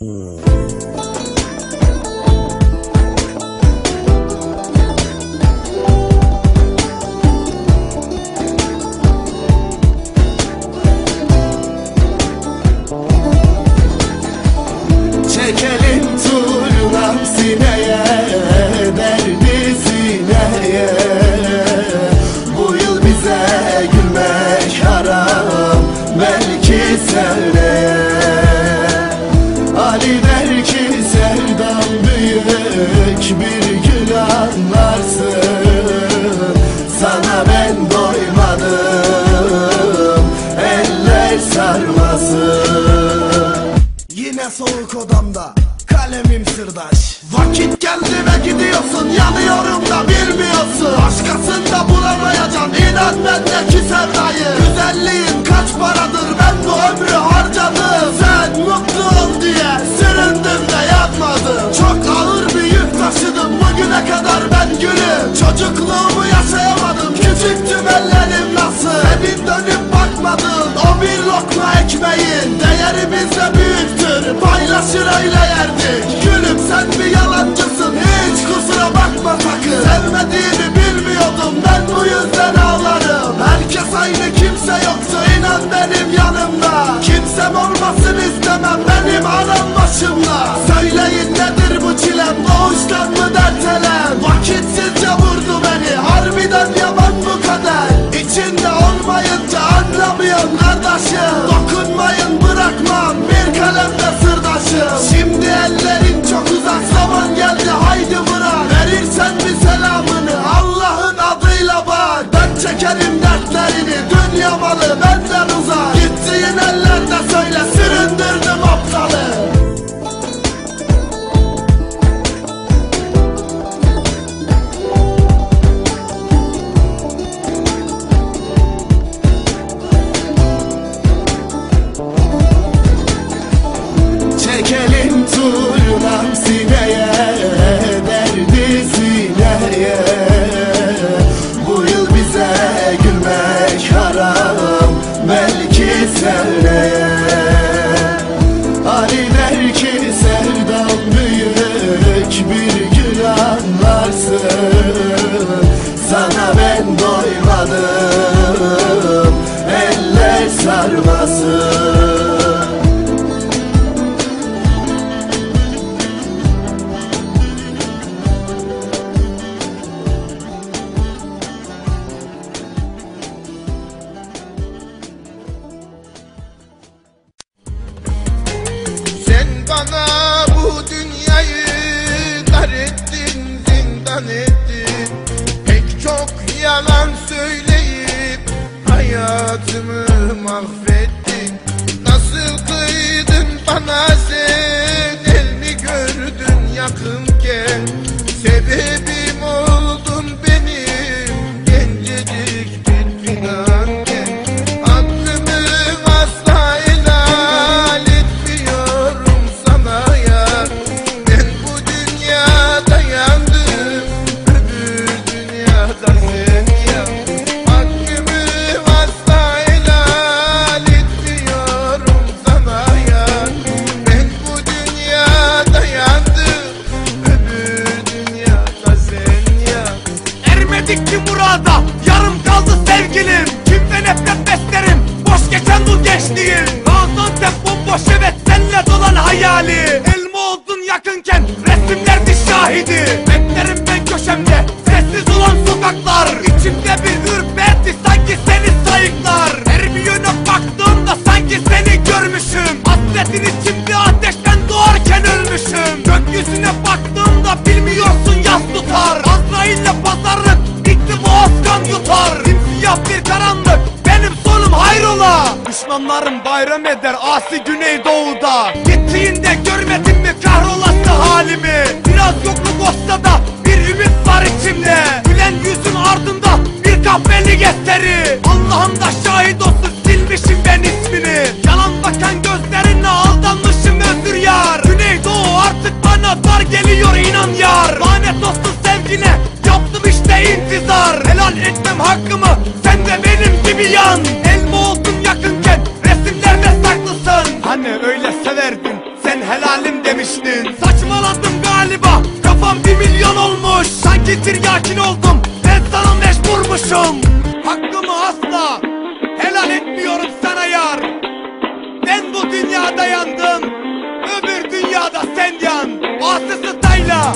Música büyük Bir gün anlarsın. Sana ben doymadım. Eller sarmasın. Yine soğuk odamda kalemim sırdaş. Vakit geldi ve gidiyorsun yanıyorum da bilmiyorsun. Başkasında bulamayacaksın inan bendeki sevdayı. Güzelliğin kaç paradır ben bu ömrü Çocukluğumu yaşayamadım küçüktüm ellerim nasıl? Senin dönüp bakmadın o bir lokma ekmeğin Değeri bizde büyüktür. Paylaşır öyle yerdik Gülüm sen bir yalancısın. Hiç kusura bakma sakın. Sevmediğini bilmiyordum ben bu yüzden ağlarım. Herkes aynı kimse yoksa inan benim yanımda. Kimsem olmasın istemem benim anam başımda kardeşim Dokunmayın bırakmam. Bir kalemde sırdaşım bana bu dünyayı dar ettin, zindan ettin. Pek çok yalan söyleyip hayatımı mahvettin. Nasıl kıydın bana sen, el mi gördün yakınken? Sebebim Ermedik ki murada Yarım kaldı sevgilim. Kimden nefret beslerim? Boş geçen bu gençliğim. Gaziantep bomboş evet senle dolan hayali Elma oldun yakınken Resimlerdi şahidi. Beklerim ben köşemde Sessiz olan sokaklar. İçimde bir ürperti Sanki seni sayıklar. Her bir yöne baktığımda Sanki seni görmüşüm. Hasretin içimde ateşten doğarken ölmüşüm. Gökyüzüne Simsiyah bir karanlık. Benim sonum hayrola. Düşmanlarım bayram eder Asi güneydoğuda. Gittiğinde görmedin mi kahrolası halimi? Biraz yokluk olsa da fikir yakin oldum. Ben sana meşgurmuşum Hakkımı asla helal etmiyorum sana yar. Ben bu dünyada yandım. Öbür dünyada sen yan. Aslı Style'a